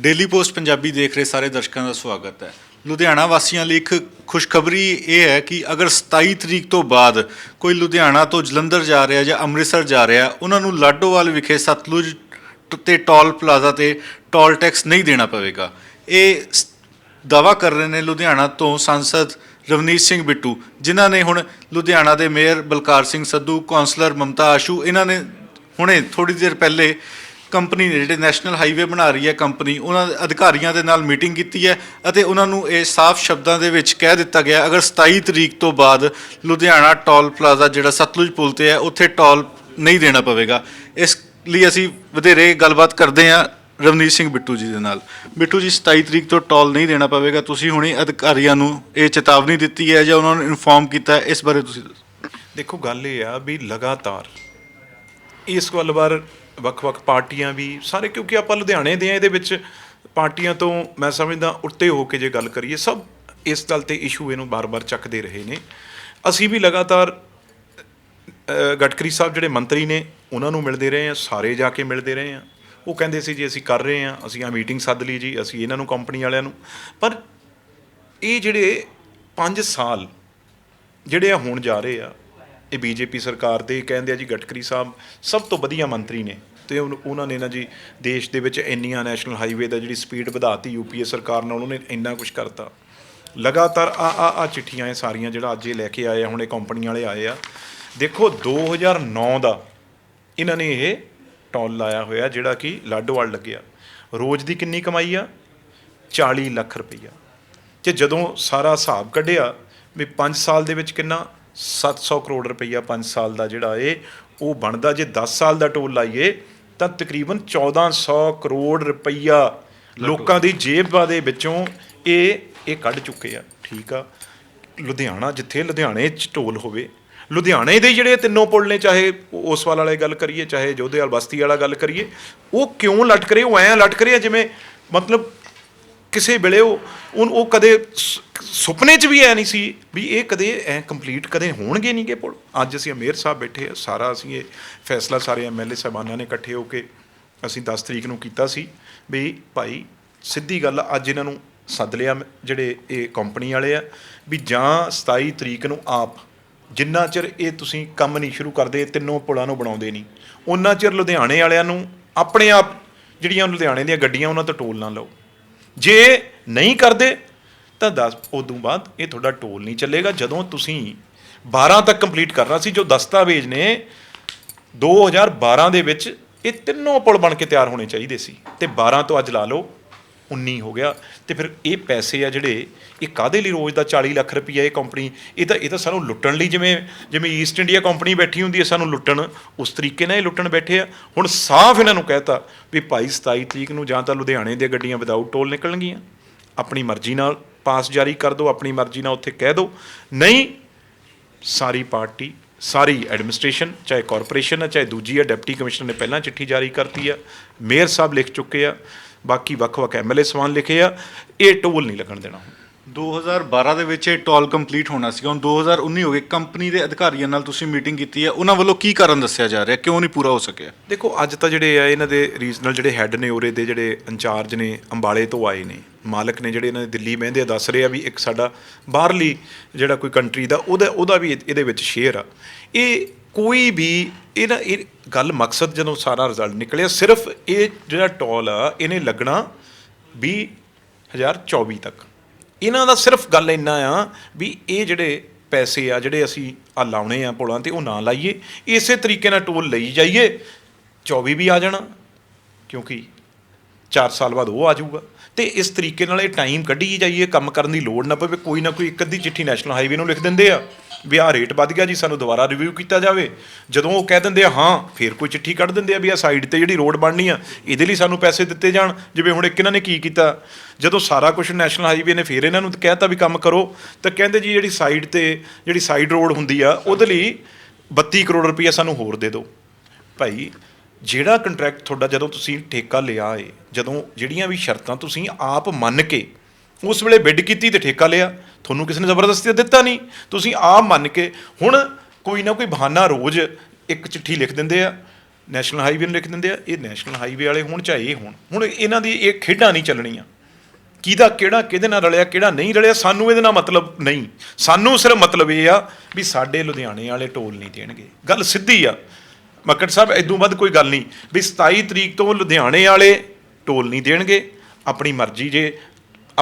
Daily post Punjabi ਦੇਖ ਰਹੇ ਸਾਰੇ ਦਰਸ਼ਕਾਂ ਦਾ ਸਵਾਗਤ ਹੈ। ਲੁਧਿਆਣਾ ਵਾਸੀਆਂ ਲਈ ਇੱਕ ਖੁਸ਼ਖਬਰੀ ਇਹ ਹੈ ਕਿ ਅਗਰ 27 ਤਰੀਕ ਤੋਂ ਬਾਅਦ ਕੋਈ ਲੁਧਿਆਣਾ ਤੋਂ ਜਲੰਧਰ ਜਾ ਰਿਹਾ ਜਾਂ ਅੰਮ੍ਰਿਤਸਰ ਜਾ ਰਿਹਾ, ਉਹਨਾਂ ਨੂੰ ਲਾਡੋਵਾਲ ਵਿਖੇ ਸਤਲੁਜ ਟ- ਤੇ ਟੋਲ ਪਲਾਜ਼ਾ ਤੇ ਟੋਲ ਟੈਕਸ ਨਹੀਂ ਦੇਣਾ ਪਵੇਗਾ। ਇਹ ਦਾਵਾ ਕਰ ਰਹੇ ਨੇ ਲੁਧਿਆਣਾ ਤੋਂ ਸੰਸਦ ਰਵਨੀਤ ਸਿੰਘ ਬਿੱਟੂ, ਜਿਨ੍ਹਾਂ ਨੇ ਹੁਣ ਲੁਧਿਆਣਾ ਦੇ ਮੇਅਰ ਬਲਕਾਰ ਸਿੰਘ ਸੱਧੂ, ਕੌਂਸਲਰ ਮਮਤਾ ਆਸ਼ੂ, ਇਹਨਾਂ ਨੇ ਹੁਣੇ ਥੋੜੀ ਦੇਰ ਪਹਿਲੇ ਕੰਪਨੀ ਨੇ ਜਿਹੜੇ ਨੈਸ਼ਨਲ ਹਾਈਵੇ ਬਣਾ ਰਹੀ ਹੈ ਕੰਪਨੀ, ਉਹਨਾਂ ਦੇ ਅਧਿਕਾਰੀਆਂ ਦੇ ਨਾਲ ਮੀਟਿੰਗ ਕੀਤੀ ਹੈ ਅਤੇ ਉਹਨਾਂ ਨੂੰ ਇਹ ਸਾਫ਼ ਸ਼ਬਦਾਂ ਦੇ ਵਿੱਚ ਕਹਿ ਦਿੱਤਾ ਗਿਆ, ਅਗਰ 27 ਤਰੀਕ ਤੋਂ ਬਾਅਦ ਲੁਧਿਆਣਾ ਟੋਲ ਪਲਾਜ਼ਾ ਜਿਹੜਾ ਸਤਲੁਜ ਪੁਲ ਤੇ ਹੈ, ਉੱਥੇ ਟੋਲ ਨਹੀਂ ਦੇਣਾ ਪਵੇਗਾ। ਇਸ ਲਈ ਅਸੀਂ ਵਧੇਰੇ ਗੱਲਬਾਤ ਕਰਦੇ ਹਾਂ ਰਵਨੀਤ ਸਿੰਘ ਬਿੱਟੂ ਜੀ ਦੇ ਨਾਲ। ਬਿੱਟੂ ਜੀ 27 ਤਰੀਕ ਤੋਂ ਟੋਲ ਨਹੀਂ ਦੇਣਾ ਪਵੇਗਾ, ਤੁਸੀਂ ਹੁਣੇ ਅਧਿਕਾਰੀਆਂ ਨੂੰ ਇਹ ਚੇਤਾਵਨੀ ਦਿੱਤੀ ਹੈ ਜਾਂ ਉਹਨਾਂ ਨੂੰ ਇਨਫੋਰਮ ਕੀਤਾ ਹੈ, ਇਸ ਬਾਰੇ ਤੁਸੀਂ ਦੱਸੋ। ਦੇਖੋ, ਗੱਲ ਇਹ ਆ ਵੀ ਲਗਾਤਾਰ ਇਸ ਗੱਲ ਬਾਰ ਵੱਖ-ਵੱਖ ਪਾਰਟੀਆਂ ਵੀ ਸਾਰੇ ਕਿਉਂਕਿ ਆਪਾਂ ਲੁਧਿਆਣੇ ਦੇ ਆ ਇਹਦੇ ਵਿੱਚ ਪਾਰਟੀਆਂ ਤੋਂ ਮੈਂ ਸਮਝਦਾ ਉੱਤੇ ਹੋ ਕੇ ਜੇ ਗੱਲ ਕਰੀਏ ਸਭ ਇਸ ਗੱਲ ਤੇ ਇਸ਼ੂ ਇਹਨੂੰ ਬਾਰ-ਬਾਰ ਚੱਕਦੇ ਰਹੇ ਨੇ। ਅਸੀਂ ਵੀ ਲਗਾਤਾਰ ਅ, ਗਡਕਰੀ ਸਾਹਿਬ ਜਿਹੜੇ ਮੰਤਰੀ ਨੇ ਉਹਨਾਂ ਨੂੰ ਮਿਲਦੇ ਰਹੇ ਆ ਸਾਰੇ ਜਾ ਕੇ ਮਿਲਦੇ ਰਹੇ ਆ। ਉਹ ਕਹਿੰਦੇ ਸੀ ਜੀ ਅਸੀਂ ਕਰ ਰਹੇ ਆ ਅਸੀਂ ਆ ਮੀਟਿੰਗ ਸੱਦ ਲਈ ਜੀ ਅਸੀਂ ਇਹਨਾਂ ਨੂੰ ਕੰਪਨੀ ਵਾਲਿਆਂ ਨੂੰ। ਪਰ ਇਹ ਜਿਹੜੇ 5 ਸਾਲ ਜਿਹੜੇ ਆ ਹੁਣ ਜਾ ਰਹੇ ਆ ਇਹ ਬੀਜੇਪੀ ਸਰਕਾਰ ਦੇ ਕਹਿੰਦੇ ਆ ਜੀ ਗਡਕਰੀ ਸਾਹਿਬ ਸਭ ਤੋਂ ਵਧੀਆ ਮੰਤਰੀ ਨੇ ਤੇ ਉਹਨਾਂ ਨੇ ਨਾ ਜੀ ਦੇਸ਼ ਦੇ ਵਿੱਚ ਇੰਨੀਆਂ ਨੈਸ਼ਨਲ ਹਾਈਵੇ ਦਾ ਜਿਹੜੀ ਸਪੀਡ ਵਧਾਤੀ ਯੂਪੀਏ ਸਰਕਾਰ ਨਾਲ ਉਹਨਾਂ ਨੇ ਇੰਨਾ ਕੁਝ ਕਰਤਾ। ਲਗਾਤਾਰ ਆ ਆ ਆ ਚਿੱਠੀਆਂ ਇਹ ਸਾਰੀਆਂ ਜਿਹੜਾ ਅੱਜ ਇਹ ਲੈ ਕੇ ਆਏ ਆ, ਹੁਣੇ ਇਹ ਕੰਪਨੀ ਵਾਲੇ ਆਏ ਆ। ਦੇਖੋ 2009 ਦਾ ਇਹਨਾਂ ਨੇ ਇਹ ਟੋਲ ਲਾਇਆ ਹੋਇਆ ਜਿਹੜਾ ਕਿ ਲਾਡੋਵਾਲ ਲੱਗਿਆ। ਰੋਜ਼ ਦੀ ਕਿੰਨੀ ਕਮਾਈ ਆ? 40 ਲੱਖ ਰੁਪਈਆ। ਕਿ ਜਦੋਂ ਸਾਰਾ ਹਿਸਾਬ ਕੱਢਿਆ ਵੀ 5 ਸਾਲ ਦੇ ਵਿੱਚ ਕਿੰਨਾ 700 ਕਰੋੜ ਰੁਪਈਆ 5 ਸਾਲ ਦਾ ਜਿਹੜਾ ਏ ਉਹ ਬਣਦਾ। ਜੇ 10 ਸਾਲ ਦਾ ਟੋਲ ਲਾਈਏ ਤਾਂ ਤਕਰੀਬਨ 1400 ਕਰੋੜ ਰੁਪਈਆ ਲੋਕਾਂ ਦੀ ਜੇਬਾਂ ਦੇ ਵਿੱਚੋਂ ਇਹ ਇਹ ਕੱਢ ਚੁੱਕੇ ਆ। ਠੀਕ ਆ। ਲੁਧਿਆਣਾ ਜਿੱਥੇ ਲੁਧਿਆਣੇ 'ਚ ਟੋਲ ਹੋਵੇ ਲੁਧਿਆਣੇ ਦੇ ਜਿਹੜੇ ਤਿੰਨੋਂ ਪੁਲ ਨੇ ਚਾਹੇ ਉਸ ਵਾਲ ਵਾਲੇ ਗੱਲ ਕਰੀਏ ਚਾਹੇ ਜੋਧੇਵਾਲ ਬਸਤੀ ਵਾਲਾ ਗੱਲ ਕਰੀਏ ਉਹ ਕਿਉਂ ਲਟਕ ਰਹੇ? ਉਹ ਐਂ ਲਟਕ ਰਹੇ ਜਿਵੇਂ ਮਤਲਬ ਕਿਸੇ ਵੇਲੇ ਉਹ ਉਹ ਉਹ ਕਦੇ ਸ- ਸੁਪਨੇ 'ਚ ਵੀ ਐ ਨਹੀਂ ਸੀ ਵੀ ਇਹ ਕਦੇ ਐ ਕੰਪਲੀਟ ਕਦੇ ਹੋਣਗੇ ਨਹੀਂ ਗੇ ਪੁਲ। ਅੱਜ ਅਸੀਂ ਮੇਅਰ ਸਾਹਿਬ ਬੈਠੇ ਆ, ਸਾਰਾ ਅਸੀਂ ਇਹ ਫੈਸਲਾ ਸਾਰੇ ਐਮਐਲਏ ਸਾਹਿਬਾਨਾਂ ਨੇ ਇਕੱਠੇ ਹੋ ਕੇ ਅਸੀਂ 10 ਤਰੀਕ ਨੂੰ ਕੀਤਾ ਸੀ ਵੀ ਭਾਈ ਸਿੱਧੀ ਗੱਲ ਅੱਜ ਇਹਨਾਂ ਨੂੰ ਸੱਦ ਲਿਆ ਮੈਂ- ਜਿਹੜੇ ਇਹ ਕੰਪਨੀ ਵਾਲੇ ਆ, ਵੀ ਜਾਂ 27 ਤਰੀਕ ਨੂੰ ਆਪ ਜਿੰਨਾ ਚਿਰ ਇਹ ਤੁਸੀਂ ਕੰਮ ਨਹੀਂ ਸ਼ੁਰੂ ਕਰਦੇ ਤਿੰਨੋਂ ਪੁਲਾਂ ਨੂੰ ਬਣਾਉਂਦੇ ਨਹੀਂ। ਉਹਨਾਂ ਚਿਰ ਲੁਧਿਆਣੇ ਵਾਲਿਆਂ ਨੂੰ ਆਪਣੇ ਆਪ ਜਿਹੜੀਆਂ ਲੁਧਿਆਣੇ ਦੀਆਂ ਗੱਡੀਆਂ, ਉਹਨਾਂ ਤੋਂ ਟੋਲ ਨਾ ਲਓ। ਜੇ ਨਹੀਂ ਕਰਦੇ, ਤਾਂ ਦੱਸ, ਉਦੋਂ ਬਾਅਦ ਇਹ ਤੁਹਾਡਾ ਟੋਲ ਨਹੀਂ ਚੱਲੇਗਾ। ਜਦੋਂ ਤੁਸੀਂ 12 ਤੱਕ ਕੰਪਲੀਟ ਕਰਨਾ ਸੀ, ਜੋ ਦਸਤਾਵੇਜ਼ ਨੇ 2012 ਦੇ ਵਿੱਚ ਇਹ ਤਿੰਨੋਂ ਪੁਲ ਬਣ ਕੇ ਤਿਆਰ ਹੋਣੇ ਚਾਹੀਦੇ ਸੀ। ਤੇ 12 ਤੋਂ ਅੱਜ ਲਾ ਲਓ 19 ਹੋ ਗਿਆ ਤੇ ਫਿਰ ਇਹ ਪੈਸੇ ਆ ਜਿਹੜੇ, ਇਹ ਕਾਦੇ ਲਈ ਰੋਜ਼ ਦਾ 40 ਲੱਖ ਰੁਪਈਆ ਇਹ ਕੰਪਨੀ, ਇਹ ਤਾਂ ਇਹ ਤਾਂ ਸਾਨੂੰ ਲੁੱਟਣ ਲਈ ਜਿਵੇਂ ਜਿਵੇਂ ਈਸਟ ਇੰਡੀਆ ਕੰਪਨੀ ਬੈਠੀ ਹੁੰਦੀ ਹੈ ਸਾਨੂੰ ਲੁੱਟਣ, ਉਸ ਤਰੀਕੇ ਨਾਲ ਇਹ ਲੁੱਟਣ ਬੈਠੇ ਆ। ਹੁਣ ਸਾਫ਼ ਇਹਨਾਂ ਨੂੰ ਕਹਿਤਾ ਵੀ ਭਾਈ 27 ਤਰੀਕ ਨੂੰ ਜਾਂ ਤਾਂ ਲੁਧਿਆਣੇ ਦੀਆਂ ਗੱਡੀਆਂ ਵਿਦਆਊਟ ਟੋਲ ਨਿਕਲਣਗੀਆਂ। ਆਪਣੀ ਮਰਜ਼ੀ ਨਾਲ ਪਾਸ ਜਾਰੀ ਕਰ ਦਿਓ ਆਪਣੀ ਮਰਜ਼ੀ ਨਾਲ ਉੱਥੇ ਕਹਿ ਦਿਓ ਨਹੀਂ, ਸਾਰੀ ਪਾਰਟੀ ਸਾਰੀ ਐਡਮਿਨਿਸਟ੍ਰੇਸ਼ਨ, ਚਾਹੇ ਕਾਰਪੋਰੇਸ਼ਨ ਹੈ, ਚਾਹੇ ਦੂਜੀ ਹੈ, ਡਿਪਟੀ ਕਮਿਸ਼ਨਰ ਨੇ ਪਹਿਲਾਂ ਚਿੱਠੀ ਜਾਰੀ ਕਰਤੀ ਆ ਮੇਅਰ ਸਾਹਿਬ ਲਿਖ ਚੁੱਕੇ ਆ, ਬਾਕੀ ਵੱਖ-ਵੱਖ ਐਮਐਲਏ ਸਵਾਨ ਲਿਖੇ ਆ, ਇਹ ਟੋਲ ਨਹੀਂ ਲੱਗਣ ਦੇਣਾ। 2012 ਦੇ ਵਿੱਚ ਇਹ ਟੋਲ ਕੰਪਲੀਟ ਹੋਣਾ ਸੀਗਾ। ਹੁਣ 2019 ਹੋ ਗਏ ਕੰਪਨੀ ਦੇ ਅਧਿਕਾਰੀਆਂ ਨਾਲ ਤੁਸੀਂ ਮੀਟਿੰਗ ਕੀਤੀ ਹੈ। ਉਹਨਾਂ ਵੱਲੋਂ ਕੀ ਕਾਰਨ ਦੱਸਿਆ ਜਾ ਰਿਹਾ? ਕਿਉਂ ਨਹੀਂ ਪੂਰਾ ਹੋ ਸਕਿਆ? ਦੇਖੋ ਅੱਜ ਤਾਂ ਜਿਹੜੇ ਆ ਇਹਨਾਂ ਦੇ ਰੀਜਨਲ ਜਿਹੜੇ ਹੈੱਡ ਨੇ ਉਰੇ ਦੇ ਜਿਹੜੇ ਇੰਚਾਰਜ ਨੇ ਅੰਬਾਲੇ ਤੋਂ ਆਏ ਨੇ। ਮਾਲਕ ਨੇ ਜਿਹੜੇ ਇਹਨਾਂ ਦੇ ਦਿੱਲੀ ਮਹਿੰਦੇ ਆ, ਦੱਸ ਰਹੇ ਆ ਵੀ ਇੱਕ ਸਾਡਾ ਬਾਹਰਲੀ ਜਿਹੜਾ ਕੋਈ ਕੰਟਰੀ ਦਾ ਉਹਦਾ ਉਹਦਾ ਵੀ ਇਹਦੇ ਵਿੱਚ ਸ਼ੇਅਰ ਆ। ਇਹ ਕੋਈ ਵੀ ਇਹ ਨਾ ਇਹ ਗੱਲ ਮਕਸਦ ਜਦੋਂ ਸਾਰਾ ਰਿਜ਼ਲਟ ਨਿਕਲਿਆ ਸਿਰਫ ਇਹ ਜਿਹੜਾ ਟੋਲ ਆ ਇਹਨੇ ਲੱਗਣਾ 2024 ਤੱਕ। ਇਹਨਾਂ ਦਾ ਸਿਰਫ ਗੱਲ ਇੰਨਾ ਆ ਵੀ ਇਹ ਜਿਹੜੇ ਪੈਸੇ ਆ, ਜਿਹੜੇ ਅਸੀਂ ਆ ਲਾਉਣੇ ਆ ਪੁਲਾਂ ਤੇ, ਉਹ ਨਾ ਲਾਈਏ। ਇਸੇ ਤਰੀਕੇ ਨਾਲ ਟੋਲ ਲਈ ਜਾਈਏ 24 ਵੀ ਆ ਜਾਣਾ, ਕਿਉਂਕਿ 4 ਸਾਲ ਬਾਅਦ ਉਹ ਆ ਜਾਊਗਾ। ਤੇ ਇਸ ਤਰੀਕੇ ਨਾਲ ਇਹ ਟਾਈਮ ਕੱਢੀ ਜਾਈਏ, ਕੰਮ ਕਰਨ ਦੀ ਲੋੜ ਨਾ ਪਵੇ, ਕੋਈ ਨਾ ਕੋਈ ਇੱਕ ਅੱਧੀ ਚਿੱਠੀ ਨੈਸ਼ਨਲ ਹਾਈਵੇ ਨੂੰ ਲਿਖ ਦਿੰਦੇ ਆ। ਵੀ ਆਹ ਰੇਟ ਵੱਧ ਗਿਆ ਜੀ, ਸਾਨੂੰ ਦੁਬਾਰਾ ਰਿਵਿਊ ਕੀਤਾ ਜਾਵੇ। ਜਦੋਂ ਉਹ ਕਹਿ ਦਿੰਦੇ ਆ, ਹਾਂ, ਫਿਰ ਕੋਈ ਚਿੱਠੀ ਕੱਢ ਦਿੰਦੇ ਆ ਵੀ ਆ ਸਾਈਡ ਤੇ ਜਿਹੜੀ ਰੋਡ ਬਣਨੀ ਆ, ਇਹਦੇ ਲਈ ਸਾਨੂੰ ਪੈਸੇ ਦਿੱਤੇ ਜਾਣ। ਜਿਵੇਂ ਹੁਣ ਇੱਕ ਇਹਨਾਂ ਨੇ ਕੀ ਕੀਤਾ? ਜਦੋਂ ਸਾਰਾ ਕੁਝ ਨੈਸ਼ਨਲ ਹਾਈਵੇ ਨੇ ਫਿਰ ਇਹਨਾਂ ਨੂੰ ਕਹਿਤਾ ਵੀ ਕੰਮ ਕਰੋ, ਤਾਂ ਕਹਿੰਦੇ ਜੀ ਜਿਹੜੀ ਸਾਈਡ ਤੇ ਜਿਹੜੀ ਸਾਈਡ ਰੋਡ ਹੁੰਦੀ ਆ, ਉਹਦੇ ਲਈ 32 ਕਰੋੜ ਰੁਪਈਆ ਸਾਨੂੰ ਹੋਰ ਦੇ ਦਿਓ। ਭਾਈ, ਜਿਹੜਾ ਕੰਟਰੈਕਟ ਤੁਹਾਡਾ ਜਦੋਂ ਤੁਸੀਂ ਠੇਕਾ ਲਿਆ ਏ, ਜਦੋਂ ਜਿਹੜੀਆਂ ਵੀ ਸ਼ਰਤਾਂ ਤੁਸੀਂ ਆਪ ਮੰਨ ਕੇ ਉਸ ਵੇਲੇ ਬਿੱਡ ਕੀਤੀ ਤੇ ਠੇਕਾ ਲਿਆ ਤੁਹਾਨੂੰ ਕਿਸੇ ਨੇ ਜ਼ਬਰਦਸਤੀ ਤਾਂ ਦਿੱਤਾ ਨਹੀਂ। ਤੁਸੀਂ ਆਪ ਮੰਨ ਕੇ ਹੁਣ ਕੋਈ ਨਾ ਕੋਈ ਬਹਾਨਾ ਰੋਜ਼ ਇੱਕ ਚਿੱਠੀ ਲਿਖ ਦਿੰਦੇ ਆ, ਨੈਸ਼ਨਲ ਹਾਈਵੇ ਨੂੰ ਲਿਖ ਦਿੰਦੇ ਆ, ਇਹ ਨੈਸ਼ਨਲ ਹਾਈਵੇ ਵਾਲੇ ਹੋਣ ਚਾਹੇ ਇਹ ਹੋਣ। ਹੁਣ ਇਹਨਾਂ ਦੀ ਇਹ ਖੇਡਾਂ ਨਹੀਂ ਚੱਲਣੀਆਂ। ਕਿਹਦਾ ਕਿਹੜਾ ਕਿਹਦੇ ਨਾਲ ਰਲਿਆ, ਕਿਹੜਾ ਨਹੀਂ ਰਲਿਆ, ਸਾਨੂੰ ਇਹਦੇ ਨਾਲ ਮਤਲਬ ਨਹੀਂ। ਸਾਨੂੰ ਸਿਰਫ ਮਤਲਬ ਇਹ ਆ ਵੀ ਸਾਡੇ ਲੁਧਿਆਣੇ ਵਾਲੇ ਟੋਲ ਨਹੀਂ ਦੇਣਗੇ। ਗੱਲ ਸਿੱਧੀ ਆ। ਮੱਕੜ ਸਾਹਿਬ ਇਦੋਂ ਵੱਧ ਕੋਈ ਗੱਲ ਨਹੀਂ। ਵੀ 27 ਤਰੀਕ ਤੋਂ ਲੁਧਿਆਣੇ ਵਾਲੇ ਟੋਲ ਨਹੀਂ ਦੇਣਗੇ। ਆਪਣੀ ਮਰਜ਼ੀ ਜੇ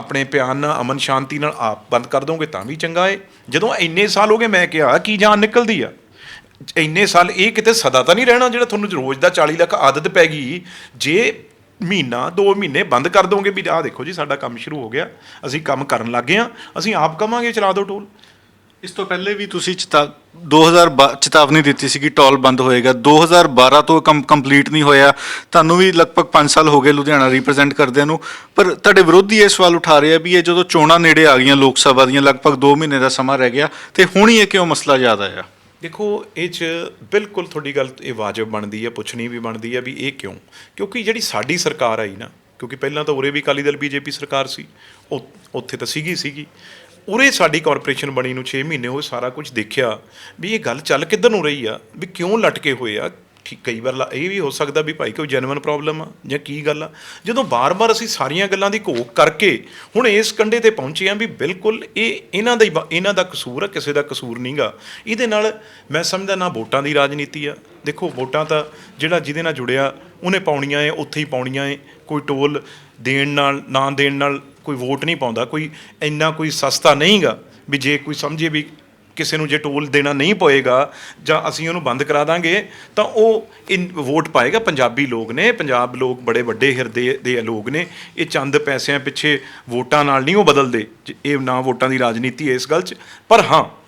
ਆਪਣੇ ਪਿਆਨ ਨਾਲ, ਅਮਨ ਸ਼ਾਂਤੀ ਨਾਲ ਆਪ ਬੰਦ ਕਰ ਦੋਗੇ ਤਾਂ ਵੀ ਚੰਗਾ ਏ। ਜਦੋਂ ਇੰਨੇ ਸਾਲ ਹੋ ਗਏ, ਮੈਂ ਕਿਹਾ, ਕੀ ਜਾਨ ਨਿਕਲਦੀ ਆ? ਇੰਨੇ ਸਾਲ ਇਹ ਕਿਤੇ ਸਦਾ ਤਾਂ ਨਹੀਂ ਰਹਿਣਾ ਜਿਹੜਾ ਤੁਹਾਨੂੰ ਰੋਜ਼ ਦਾ 40 ਲੱਖ ਆਦਤ ਪੈ ਗਈ? ਜੇ ਮਹੀਨਾ 2 ਮਹੀਨੇ ਬੰਦ ਕਰ ਦੋਗੇ ਵੀ ਆਹ ਦੇਖੋ ਜੀ, ਸਾਡਾ ਕੰਮ ਸ਼ੁਰੂ ਹੋ ਗਿਆ, ਅਸੀਂ ਕੰਮ ਕਰਨ ਲੱਗੇ ਆ ਅਸੀਂ ਆਪ ਕਵਾਂਗੇ ਚਲਾ ਦਿਓ ਟੋਲ। ਇਸ ਤੋਂ ਪਹਿਲੇ ਵੀ ਤੁਸੀਂ ਚੇਤਾ 2000 ਚੇਤਾਵਨੀ ਦਿੱਤੀ ਸੀ ਕਿ ਟੋਲ ਬੰਦ ਹੋਏਗਾ। 2012 ਤੋਂ ਕੰਮ ਕੰਪਲੀਟ ਨਹੀਂ ਹੋਇਆ। ਤੁਹਾਨੂੰ ਵੀ ਲਗਭਗ 5 ਸਾਲ ਹੋ ਗਏ ਲੁਧਿਆਣਾ ਰਿਪਰੈਜ਼ੈਂਟ ਕਰਦਿਆਂ ਨੂੰ। ਪਰ ਤੁਹਾਡੇ ਵਿਰੋਧੀ ਇਹ ਸਵਾਲ ਉਠਾ ਰਹੇ ਆ ਵੀ ਇਹ ਜਦੋਂ ਚੋਣਾਂ ਨੇੜੇ ਆ ਗਈਆਂ ਲੋਕ ਸਭਾ ਦੀਆਂ, ਲਗਭਗ 2 ਮਹੀਨੇ ਦਾ ਸਮਾਂ ਰਹਿ ਗਿਆ। ਤੇ ਹੁਣ ਹੀ ਇਹ ਕਿਉਂ ਮਸਲਾ ਯਾਦ ਆਇਆ ਦੇਖੋ, ਇਹ 'ਚ ਬਿਲਕੁਲ ਤੁਹਾਡੀ ਗੱਲ ਇਹ ਵਾਜਬ ਬਣਦੀ ਹੈ ਪੁੱਛਣੀ ਵੀ ਬਣਦੀ ਹੈ ਵੀ ਇਹ ਕਿਉਂ? ਕਿਉਂਕਿ ਜਿਹੜੀ ਸਾਡੀ ਸਰਕਾਰ ਆਈ ਨਾ, ਕਿਉਂਕਿ ਪਹਿਲਾਂ ਤਾਂ ਉਰੇ ਵੀ ਅਕਾਲੀ ਦਲ, ਬੀਜੇਪੀ ਸਰਕਾਰ ਸੀ, ਉਹ, ਉੱਥੇ ਤਾਂ ਸੀਗੀ ਸੀਗੀ। ਉਰੇ ਸਾਡੀ ਕਾਰਪੋਰੇਸ਼ਨ ਬਣੀ ਨੂੰ 6 ਮਹੀਨੇ ਹੋਏ ਸਾਰਾ ਕੁਝ ਦੇਖਿਆ ਵੀ ਇਹ ਗੱਲ ਚੱਲ ਕਿੱਧਰ ਨੂੰ ਰਹੀ ਆ, ਵੀ ਕਿਉਂ ਲਟਕੇ ਹੋਏ ਆ? ਠੀਕ, ਕਈ ਵਾਰ ਲਾ- ਇਹ ਵੀ ਹੋ ਸਕਦਾ ਵੀ ਭਾਈ ਕੋਈ ਜੈਨੂਇਨ ਪ੍ਰੋਬਲਮ ਆ ਜਾਂ ਕੀ ਗੱਲ ਆ? ਜਦੋਂ ਬਾਰ-ਬਾਰ ਅਸੀਂ ਸਾਰੀਆਂ ਗੱਲਾਂ ਦੀ ਘੋਖ ਕਰਕੇ ਹੁਣ ਇਸ ਕੰਡੇ ਤੇ ਪਹੁੰਚੇ ਆ ਵੀ ਬਿਲਕੁਲ ਇਹ ਇਹਨਾਂ ਦਾ ਹੀ ਬ- ਇਹਨਾਂ ਦਾ ਕਸੂਰ ਆ, ਕਿਸੇ ਦਾ ਕਸੂਰ ਨਹੀਂਗਾ। ਇਹਦੇ ਨਾਲ ਮੈਂ ਸਮਝਦਾ ਨਾ ਵੋਟਾਂ ਦੀ ਰਾਜਨੀਤੀ ਆ। ਦੇਖੋ, ਵੋਟਾਂ ਤਾਂ ਜਿਹੜਾ ਜਿਹਦੇ ਨਾਲ ਜੁੜਿਆ, ਉਹਨੇ ਪਾਉਣੀਆਂ ਏ, ਉੱਥੇ ਹੀ ਪਾਉਣੀਆਂ ਏ। ਕੋਈ ਟੋਲ ਦੇਣ ਨਾਲ, ਨਾ ਦੇਣ ਨਾਲ ਕੋਈ ਵੋਟ ਨਹੀਂ ਪਾਉਂਦਾ, ਕੋਈ ਇੰਨਾ ਕੋਈ ਸਸਤਾ ਨਹੀਂਗਾ ਵੀ ਜੇ ਕੋਈ ਸਮਝੇ ਵੀ ਕਿਸੇ ਨੂੰ ਜੇ ਟੋਲ ਦੇਣਾ ਨਹੀਂ ਪਏਗਾ ਜਾਂ ਅਸੀਂ ਉਹਨੂੰ ਬੰਦ ਕਰਾ ਦਾਂਗੇ, ਤਾਂ ਉਹ ਇਨ, ਵੋਟ ਪਾਏਗਾ। ਪੰਜਾਬੀ ਲੋਕ ਨੇ, ਪੰਜਾਬ ਲੋਕ ਬੜੇ ਵੱਡੇ ਹਿਰਦੇ ਦੇ ਲੋਕ ਨੇ, ਇਹ ਚੰਦ ਪੈਸਿਆਂ ਪਿੱਛੇ ਵੋਟਾਂ ਨਾਲ ਨਹੀਂ ਉਹ ਬਦਲਦੇ, ਜ- ਇਹ ਨਾ ਵੋਟਾਂ ਦੀ ਰਾਜਨੀਤੀ ਹੈ ਇਸ ਗੱਲ 'ਚ, ਪਰ ਹਾਂ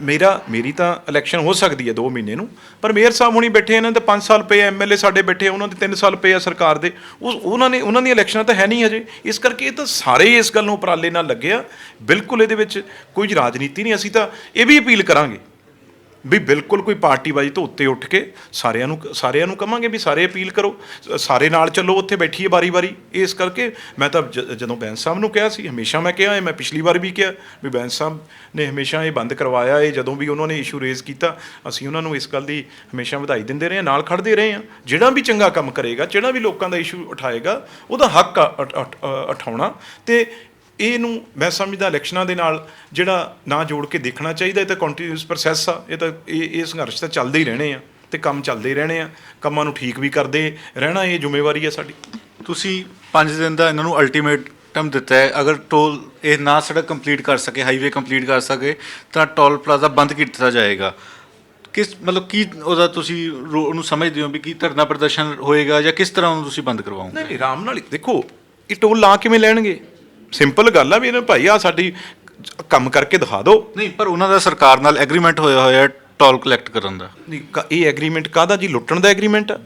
ਮੇਰਾ, ਮੇਰੀ ਤਾਂ ਇਲੈਕਸ਼ਨ ਹੋ ਸਕਦੀ ਹੈ 2 ਮਹੀਨੇ ਨੂੰ, ਪਰ ਮੇਅਰ ਸਾਹਿਬ ਹੁਣੀ ਬੈਠੇ ਇਹਨਾਂ ਦੇ 5 ਸਾਲ ਪਏ ਐਮਐਲਏ ਸਾਡੇ ਬੈਠੇ ਉਹਨਾਂ ਦੇ 3 ਸਾਲ ਪਏ ਆ ਸਰਕਾਰ ਦੇ। ਉਸ ਉਹਨਾਂ ਨੇ, ਉਹਨਾਂ ਦੀਆਂ ਇਲੈਕਸ਼ਨਾਂ ਤਾਂ ਹੈ ਨਹੀਂ ਹਜੇ। ਇਸ ਕਰਕੇ ਇਹ ਤਾਂ ਸਾਰੇ ਇਸ ਗੱਲ ਨੂੰ ਉਪਰਾਲੇ ਨਾਲ ਲੱਗਿਆ ਬਿਲਕੁਲ ਇਹਦੇ ਵਿੱਚ ਕੋਈ ਰਾਜਨੀਤੀ ਨਹੀਂ, ਅਸੀਂ ਤਾਂ ਇਹ ਵੀ ਅਪੀਲ ਕਰਾਂਗੇ। ਵੀ ਬਿਲਕੁਲ ਕੋਈ ਪਾਰਟੀਬਾਜ਼ੀ ਤੋਂ ਉੱਤੇ ਉੱਠ ਕੇ ਸਾਰਿਆਂ ਨੂੰ ਸਾਰਿਆਂ ਨੂੰ ਕਵਾਂਗੇ ਵੀ ਸਾਰੇ ਅਪੀਲ ਕਰੋ ਸਾਰੇ ਨਾਲ ਚੱਲੋ ਉੱਥੇ ਬੈਠੀਏ ਵਾਰੀ-ਵਾਰੀ। ਇਸ ਕਰਕੇ ਮੈਂ ਤਾਂ ਜ- ਜਦੋਂ ਬੈਂਸ ਸਾਹਿਬ ਨੂੰ ਕਿਹਾ ਸੀ ਹਮੇਸ਼ਾ ਮੈਂ ਕਿਹਾ ਇਹ ਮੈਂ ਪਿਛਲੀ ਵਾਰ ਵੀ ਕਿਹਾ ਵੀ ਬੈਂਸ ਸਾਹਿਬ ਨੇ ਹਮੇਸ਼ਾ ਇਹ ਬੰਦ ਕਰਵਾਇਆ ਇਹ ਜਦੋਂ ਵੀ ਉਹਨਾਂ ਨੇ ਇਸ਼ੂ ਰੇਜ਼ ਕੀਤਾ ਅਸੀਂ ਉਹਨਾਂ ਨੂੰ ਇਸ ਗੱਲ ਦੀ ਹਮੇਸ਼ਾ ਵਧਾਈ ਦਿੰਦੇ ਰਹੇ ਹਾਂ, ਨਾਲ ਖੜਦੇ ਰਹੇ ਹਾਂ। ਜਿਹੜਾ ਵੀ ਚੰਗਾ ਕੰਮ ਕਰੇਗਾ ਜਿਹੜਾ ਵੀ ਲੋਕਾਂ ਦਾ ਇਸ਼ੂ ਉਠਾਏਗਾ ਉਹਦਾ ਹੱਕ ਆ ਉਠ- ਉਠ- ਉਠਾਉਣਾ ਤੇ ਇਹਨੂੰ ਮੈਂ ਸਮਝਦਾ ਇਲੈਕਸ਼ਨਾਂ ਦੇ ਨਾਲ ਜਿਹੜਾ ਨਾ ਜੋੜ ਕੇ ਦੇਖਣਾ ਚਾਹੀਦਾ ਇਹ ਤਾਂ ਕੰਟੀਨਿਊਸ ਪ੍ਰੋਸੈਸ ਆ ਇਹ ਤਾਂ ਇਹ ਇਹ ਸੰਘਰਸ਼ ਤਾਂ ਚੱਲਦੇ ਹੀ ਰਹਿਣੇ ਆ ਤੇ ਕੰਮ ਚੱਲਦੇ ਹੀ ਰਹਿਣੇ ਆ ਕੰਮਾਂ ਨੂੰ ਠੀਕ ਵੀ ਕਰਦੇ ਰਹਿਣਾ ਇਹ ਜ਼ਿੰਮੇਵਾਰੀ ਆ ਸਾਡੀ। ਤੁਸੀਂ 5 ਦਿਨ ਦਾ ਇਹਨਾਂ ਨੂੰ ਅਲਟੀਮੇਟਮ ਦਿੱਤਾ ਹੈ ਅਗਰ ਟੋਲ ਇਹ ਨਾ ਸੜਕ ਕੰਪਲੀਟ ਕਰ ਸਕੇ ਹਾਈਵੇ ਕੰਪਲੀਟ ਕਰ ਸਕੇ ਤਾਂ ਟੋਲ ਪਲਾਜ਼ਾ ਬੰਦ ਕੀਤਾ ਜਾਏਗਾ। ਕਿਸ ਮਤਲਬ ਕੀ ਉਹਦਾ ਤੁਸੀਂ ਉਹਨੂੰ ਸਮਝਦੇ ਹੋ ਵੀ ਕੀ ਧਰਨਾ ਪ੍ਰਦਰਸ਼ਨ ਹੋਏਗਾ ਜਾਂ ਕਿਸ ਤਰ੍ਹਾਂ ਉਹਨੂੰ ਤੁਸੀਂ ਬੰਦ ਕਰਵਾਓਗੇ? ਨਹੀਂ ਨਹੀਂ ਆਰਾਮ ਨਾਲ ਦੇਖੋ ਇਹ ਟੋਲ ਲਾ ਕਿਵੇਂ ਲੈਣਗੇ? ਸਿੰਪਲ ਗੱਲ ਆ ਵੀ ਇਹਨਾਂ ਭਾਈ ਆ ਸਾਡੀ ਕੰਮ ਕਰਕੇ ਦਿਖਾ ਦਿਓ। ਨਹੀਂ ਪਰ ਉਹਨਾਂ ਦਾ ਸਰਕਾਰ ਨਾਲ ਐਗਰੀਮੈਂਟ ਹੋਇਆ ਹੋਇਆ ਹੈ ਟੋਲ ਕਲੈਕਟ ਕਰਨ ਦਾ। ਨਹੀਂ ਕ- ਇਹ ਐਗਰੀਮੈਂਟ ਕਾਹਦਾ ਜੀ? ਲੁੱਟਣ ਦਾ ਐਗਰੀਮੈਂਟ ਆ?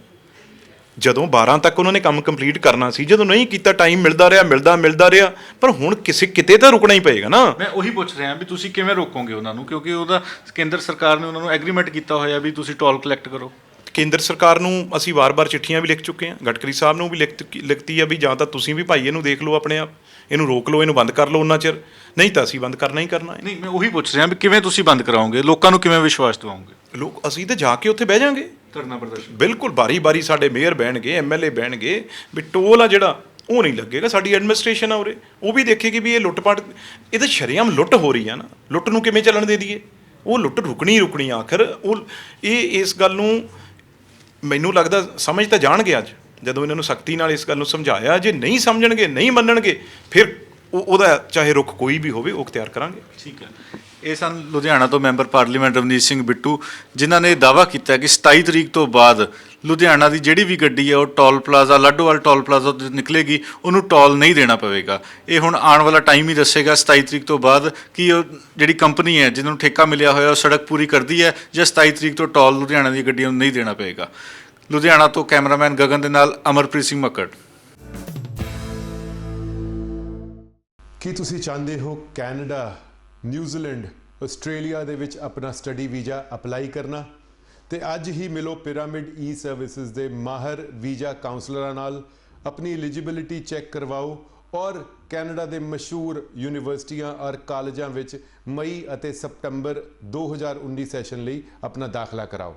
ਜਦੋਂ 12 ਤੱਕ ਉਹਨਾਂ ਨੇ ਕੰਮ ਕੰਪਲੀਟ ਕਰਨਾ ਸੀ ਜਦੋਂ ਨਹੀਂ ਕੀਤਾ ਟਾਈਮ ਮਿਲਦਾ ਰਿਹਾ ਮਿਲਦਾ ਮਿਲਦਾ ਰਿਹਾ ਪਰ ਹੁਣ ਕਿਸੇ ਕਿਤੇ ਤਾਂ ਰੁਕਣਾ ਹੀ ਪਏਗਾ ਨਾ। ਮੈਂ ਉਹੀ ਪੁੱਛ ਰਿਹਾ ਵੀ ਤੁਸੀਂ ਕਿਵੇਂ ਰੋਕੋਗੇ ਉਹਨਾਂ ਨੂੰ? ਕਿਉਂਕਿ ਉਹਦਾ ਕੇਂਦਰ ਸਰਕਾਰ ਨੇ ਉਹਨਾਂ ਨੂੰ ਐਗਰੀਮੈਂਟ ਕੀਤਾ ਹੋਇਆ ਵੀ ਤੁਸੀਂ ਟੋਲ ਕਲੈਕਟ ਕਰੋ। ਕੇਂਦਰ ਸਰਕਾਰ ਨੂੰ ਅਸੀਂ ਵਾਰ-ਵਾਰ ਚਿੱਠੀਆਂ ਵੀ ਲਿਖ ਚੁੱਕੇ ਹਾਂ ਗਡਕਰੀ ਸਾਹਿਬ ਨੂੰ ਵੀ ਲਿਖ ਲਿਖਤੀ ਆ ਵੀ ਜਾਂ ਤਾਂ ਤੁਸੀਂ ਵੀ ਭਾਈ ਇਹਨੂੰ ਦੇਖ ਲਓ ਆਪਣੇ ਆਪ। ਇਹਨੂੰ ਰੋਕ ਲਓ ਇਹਨੂੰ ਬੰਦ ਕਰ ਲਓ ਉਹਨਾਂ ਚਿਰ। ਨਹੀਂ ਤਾਂ ਅਸੀਂ ਬੰਦ ਕਰਨਾ ਹੀ ਕਰਨਾ ਹੈ। ਨਹੀਂ ਮੈਂ ਉਹੀ ਪੁੱਛ ਰਿਹਾ ਵੀ ਕਿਵੇਂ ਤੁਸੀਂ ਬੰਦ ਕਰਾਓਗੇ? ਲੋਕਾਂ ਨੂੰ ਕਿਵੇਂ ਵਿਸ਼ਵਾਸ ਦਿਵਾਓਗੇ? ਲੋਕ ਅਸੀਂ ਤਾਂ ਜਾ ਕੇ ਉੱਥੇ ਬਹਿ ਜਾਾਂਗੇ। ਧਰਨਾ ਪ੍ਰਦਰਸ਼ਨ। ਬਿਲਕੁਲ ਬਾਰੀ-ਬਾਰੀ ਸਾਡੇ ਮੇਅਰ ਬਹਿਣਗੇ ਐਮਐਲਏ ਬਹਿਣਗੇ ਵੀ ਟੋਲ ਆ ਜਿਹੜਾ ਉਹ ਨਹੀਂ ਲੱਗੇਗਾ। ਸਾਡੀ ਐਡਮਿਨਿਸਟ੍ਰੇਸ਼ਨ ਆ ਉਰੇ। ਉਹ ਵੀ ਦੇਖੇਗੀ ਵੀ ਇਹ ਲੁੱਟਪਾਟ ਇਹ ਤਾਂ ਸ਼ਰੇਆਮ ਲੁੱਟ ਹੋ ਰਹੀ ਆ ਨਾ। ਲੁੱਟ ਨੂੰ ਕਿਵੇਂ ਚੱਲਣ ਦੇ ਦਈਏ? ਉਹ ਲੁੱਟ ਰੁਕਣੀ ਹੀ ਰੁਕਣੀ ਆ ਆਖਰ ਉਹ ਇਹ ਇਸ ਗੱਲ ਨੂੰ ਮੈਨੂੰ ਲੱਗਦਾ ਸਮਝ ਤਾਂ ਜਾਣਗੇ ਅੱਜ। ਜਦੋਂ ਇਹਨਾਂ ਨੂੰ ਸਖਤੀ ਨਾਲ ਇਸ ਗੱਲ ਨੂੰ ਸਮਝਾਇਆ, ਜੇ ਨਹੀਂ ਸਮਝਣਗੇ, ਨਹੀਂ ਮੰਨਣਗੇ, ਫਿਰ ਉਹ ਉਹਦਾ ਚਾਹੇ ਰੁਖ ਕੋਈ ਵੀ ਹੋਵੇ, ਉਹ ਅਖਤਿਆਰ ਕਰਾਂਗੇ। ਠੀਕ ਹੈ। ਇਹ ਸਨ ਲੁਧਿਆਣਾ ਤੋਂ ਮੈਂਬਰ ਪਾਰਲੀਮੈਂਟ ਰਵਨੀਤ ਸਿੰਘ ਬਿੱਟੂ, ਜਿਨ੍ਹਾਂ ਨੇ ਦਾਅਵਾ ਕੀਤਾ ਕਿ 27 ਤਰੀਕ ਤੋਂ ਬਾਅਦ ਲੁਧਿਆਣਾ ਦੀ ਜਿਹੜੀ ਵੀ ਗੱਡੀ ਹੈ, ਉਹ toll plaza, Ladhowal toll plaza ਤੋਂ ਨਿਕਲੇਗੀ, ਉਹਨੂੰ ਟੋਲ ਨਹੀਂ ਦੇਣਾ ਪਵੇਗਾ। ਇਹ ਹੁਣ ਆਉਣ ਵਾਲਾ ਟਾਈਮ ਹੀ ਦੱਸੇਗਾ 27 ਤਰੀਕ ਤੋਂ ਬਾਅਦ ਕਿ ਉਹ ਜਿਹੜੀ ਕੰਪਨੀ ਹੈ, ਜਿਹਨੂੰ ਠੇਕਾ ਮਿਲਿਆ ਹੋਇਆ, ਉਹ ਸੜਕ ਪੂਰੀ ਕਰਦੀ ਹੈ, ਜਾਂ 27 ਤਰੀਕ ਤੋਂ ਟੋਲ ਲੁਧਿਆਣਾ ਦੀ ਗੱਡੀਆਂ ਨੂੰ ਨਹੀਂ ਦੇਣਾ ਪਵੇਗਾ। ਲੁਧਿਆਣਾ ਤੋਂ ਕੈਮਰਾਮੈਨ ਗਗਨ ਦੇ ਨਾਲ ਅਮਰਪ੍ਰੀਤ ਸਿੰਘ ਮੱਕੜ। ਕੀ ਤੁਸੀਂ ਚਾਹੁੰਦੇ ਹੋ ਕੈਨੇਡਾ, ਨਿਊਜ਼ੀਲੈਂਡ, ਆਸਟ੍ਰੇਲੀਆ ਦੇ ਵਿੱਚ ਆਪਣਾ ਸਟੱਡੀ ਵੀਜ਼ਾ ਅਪਲਾਈ ਕਰਨਾ? ਤੇ ਅੱਜ ਹੀ ਮਿਲੋ ਪਿਰਾਮਿਡ ਈ ਸਰਵਿਸਿਜ਼ ਦੇ ਮਾਹਰ ਵੀਜ਼ਾ ਕਾਉਂਸਲਰਾਂ ਨਾਲ। ਆਪਣੀ ਐਲੀਜੀਬਿਲਿਟੀ ਚੈੱਕ ਕਰਵਾਓ ਔਰ ਕੈਨੇਡਾ ਦੇ ਮਸ਼ਹੂਰ ਯੂਨੀਵਰਸਿਟੀਆਂ ਔਰ ਕਾਲਜਾਂ ਵਿੱਚ ਮਈ ਅਤੇ ਸਤੰਬਰ 2019 ਸੈਸ਼ਨ ਲਈ ਆਪਣਾ ਦਾਖਲਾ ਕਰਾਓ।